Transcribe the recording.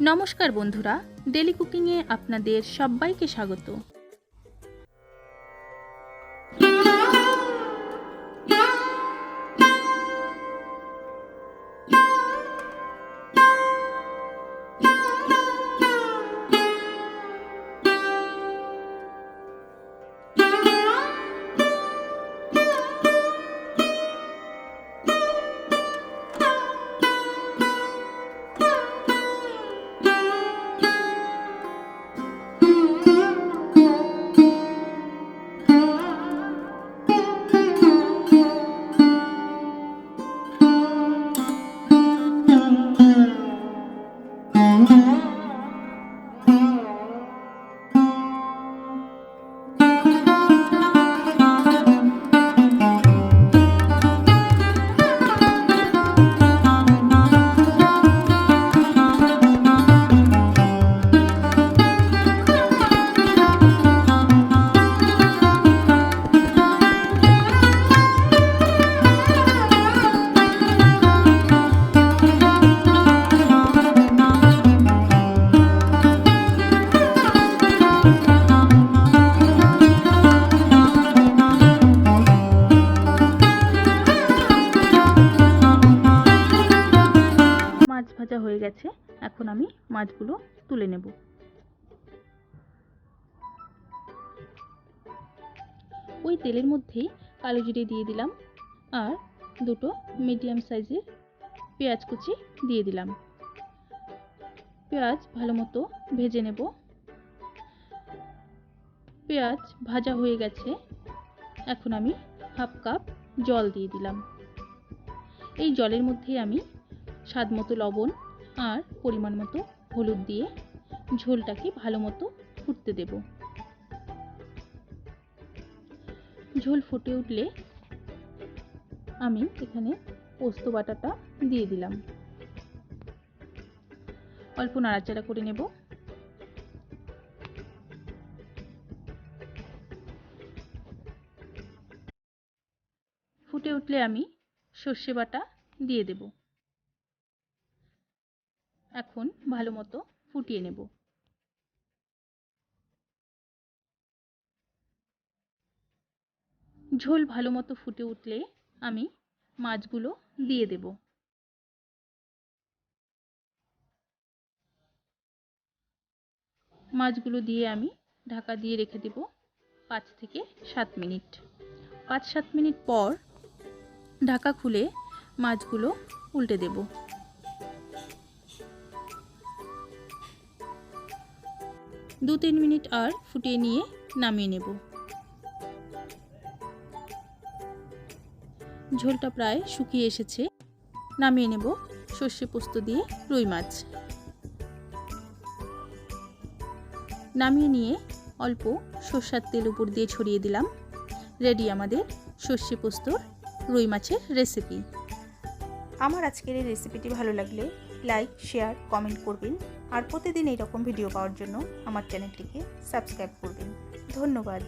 নমস্কার বন্ধুরা ডেলি কুকিংয়ে আপনাদের সবাইকে স্বাগত। ভাজা হয়ে গেছে, এখন আমি মাছগুলো তুলে নেব। ওই তেলের মধ্যেই কালো জিরে দিয়ে দিলাম আর দুটো মিডিয়াম সাইজের পেঁয়াজ কুচি দিয়ে দিলাম। পেঁয়াজ ভালো মতো ভেজে নেব। পেঁয়াজ ভাজা হয়ে গেছে, এখন আমি হাফ কাপ জল দিয়ে দিলাম। এই জলের মধ্যে আমি স্বাদ মতো লবণ আর পরিমাণ মতো হলুদ দিয়ে ঝোলটাকে ভালো মতো ফুটতে দেব। ঝোল ফুটে উঠলে আমি এখানে পোস্ত বাটাটা দিয়ে দিলাম। অল্প নাড়াচাড়া করে নেব। ফুটে উঠলে আমি সর্ষে বাটা দিয়ে দেব। এখন ভালো মতো ফুটিয়ে নেব। ঝোল ভালো মতো ফুটে উঠলে আমি মাছগুলো দিয়ে দেব। মাছগুলো দিয়ে আমি ঢাকা দিয়ে রেখে দেব পাঁচ থেকে সাত মিনিট। পাঁচ সাত মিনিট পর ঢাকা খুলে মাছগুলো উল্টে দেব। দু তিন মিনিট আর ফুটিয়ে নিয়ে নামিয়ে নেব। ঝোলটা প্রায় শুকিয়ে এসেছে। নামিয়ে নেব সর্ষে পোস্ত দিয়ে রুই মাছ। নামিয়ে নিয়ে অল্প সর্ষার তেল উপর দিয়ে ছড়িয়ে দিলাম। রেডি আমাদের সর্ষে পোস্তর রুই মাছের রেসিপি আমার আজকের এই রেসিপিটি ভালো লাগলে লাইক শেয়ার কমেন্ট করবেন। আর প্রতিদিন এইরকম ভিডিও পাওয়ার জন্য আমার চ্যানেলটিকে সাবস্ক্রাইব করবেন। ধন্যবাদ।